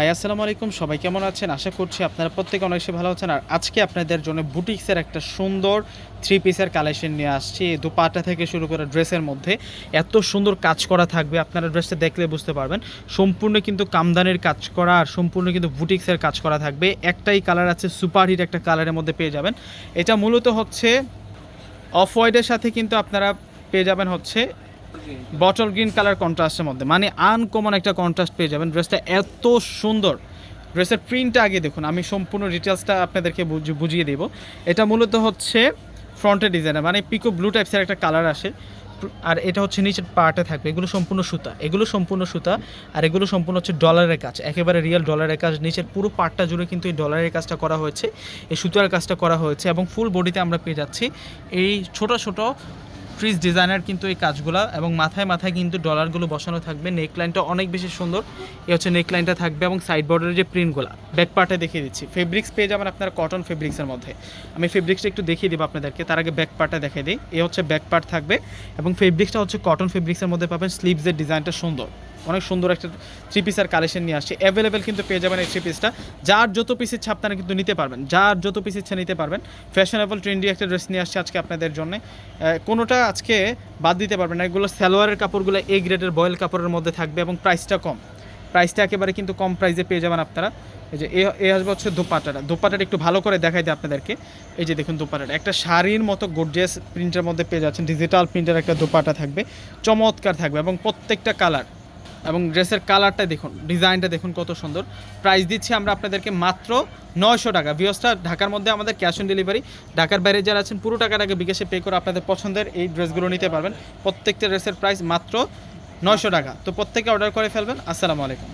High আসসালামু আলাইকুম। সবাই কেমন আছেন? আশা করছি আপনারা প্রত্যেকে অনেক বেশি ভালো আছেন। আর আজকে আপনাদের জন্য বুটিক্সের একটা সুন্দর থ্রি পিসের কালেকশন নিয়ে আসছি। দুপাটা থেকে শুরু করে ড্রেসের মধ্যে এত সুন্দর কাজ করা থাকবে। আপনারা ড্রেসটা দেখলে বুঝতে পারবেন। সম্পূর্ণ কিন্তু কামদানের কাজ করা আর সম্পূর্ণ কিন্তু বুটিক্সের কাজ করা থাকবে। একটাই কালার আছে সুপার হিট একটা কালারের মধ্যে পেয়ে যাবেন। এটা মূলত হচ্ছে অফ হোয়াইটের সাথে কিন্তু আপনারা পেয়ে যাবেন হচ্ছে বটল গ্রিন কালার কন্ট্রাস্টের মধ্যে। মানে আনকমন একটা কন্ট্রাস্ট পেয়ে যাবেন। ড্রেসটা এত সুন্দর। ড্রেসের প্রিন্টটা আগে দেখুন। আমি সম্পূর্ণ ডিটেলসটা আপনাদেরকে বুঝ- বুঝিয়ে দেব। এটা মূলত হচ্ছে ফ্রন্টের ডিজাইনার মানে পিকো ব্লু টাইপসের একটা কালার আসে। আর এটা হচ্ছে নিচের পার্টে থাকবে। এগুলো সম্পূর্ণ সুতা। এগুলো সম্পূর্ণ সুতা। আর এগুলো সম্পূর্ণ হচ্ছে ডলারের কাজ। একেবারে রিয়েল ডলারের কাজ। নিচের পুরো পার্টটা জুড়ে কিন্তু এই ডলারের কাজটা করা হয়েছে। এই সুতার কাজটা করা হয়েছে। এবং ফুল বডিতে আমরা পেয়ে যাচ্ছি। এই ছোট ছোট ফ্রিজ ডিজাইনার কিন্তু এই কাজগুলো এবং মাথায় মাথায় কিন্তু ডলারগুলো বসানো থাকবে। নেকলাইনটা অনেক বেশি সুন্দর। এ হচ্ছে নেকলাইনটা থাকবে এবং সাইড বর্ডারের যে প্রিন্টগুলো, ব্যাক পার্টে দেখিয়ে দিচ্ছি। ফেব্রিক্স পেয়ে যাবেন আপনার কটন ফেব্রিক্সের মধ্যে। আমি ফেব্রিক্সটা একটু দেখিয়ে দেবো আপনাদেরকে, তার আগে ব্যাক পার্টটা দেখিয়ে দিই। এ হচ্ছে ব্যাক পার্ট থাকবে এবং ফেব্রিক্সটা হচ্ছে কটন ফেব্রিক্সের মধ্যে পাবেন স্লিভসের ডিজাইনটা সুন্দর। অনেক সুন্দর একটা থ্রি পিসের কালেকশন নিয়ে আসছে। অ্যাভেলেবেল কিন্তু পেয়ে যাবেন এই থ্রি পিসটা যার যত পিস ইচ্ছা আপনারা কিন্তু নিতে পারবেন। যার যত পিস ইচ্ছা নিতে পারবেন। ফ্যাশনেবল ট্রেন্ডি একটা ড্রেস নিয়ে আসছে আজকে আপনাদের জন্য। কোনোটা আজকে বাদ দিতে পারবেন না। এগুলো সালোয়ারের কাপড়গুলো এ গ্রেডের বয়েল কাপড়ের মধ্যে থাকবে এবং প্রাইসটা কম। প্রাইসটা একেবারে কিন্তু কম প্রাইসে পেয়ে যাবেন আপনারা। এই যে এ- আসবে হচ্ছে দোপাটাটা। দোপাটাটা একটু ভালো করে দেখাই দিই আপনাদেরকে। এই যে দেখুন দোপাটাটা। একটা শাড়ির মতো গর্জিয়াস প্রিন্টের মধ্যে পেয়ে যাচ্ছেন। ডিজিটাল প্রিন্টের একটা দোপাটা থাকবে। চমৎকার থাকবে এবং প্রত্যেকটা কালার এবং ড্রেসের কালারটা দেখুন, ডিজাইনটা দেখুন কত সুন্দর। প্রাইস দিচ্ছি আমরা আপনাদেরকে মাত্র নয়শো টাকা। ভিওসটা ঢাকার মধ্যে আমাদের ক্যাশ অন ডেলিভারি ঢাকার বাইরে যারা আছেন, পুরো টাকাটাকে বিকাশে পে করে আপনাদের পছন্দের এই ড্রেসগুলো নিতে পারবেন। প্রত্যেকটা ড্রেসের প্রাইস মাত্র নয়শো টাকা। তো প্রত্যেকে অর্ডার করে ফেলবেন। আসসালামু আলাইকুম।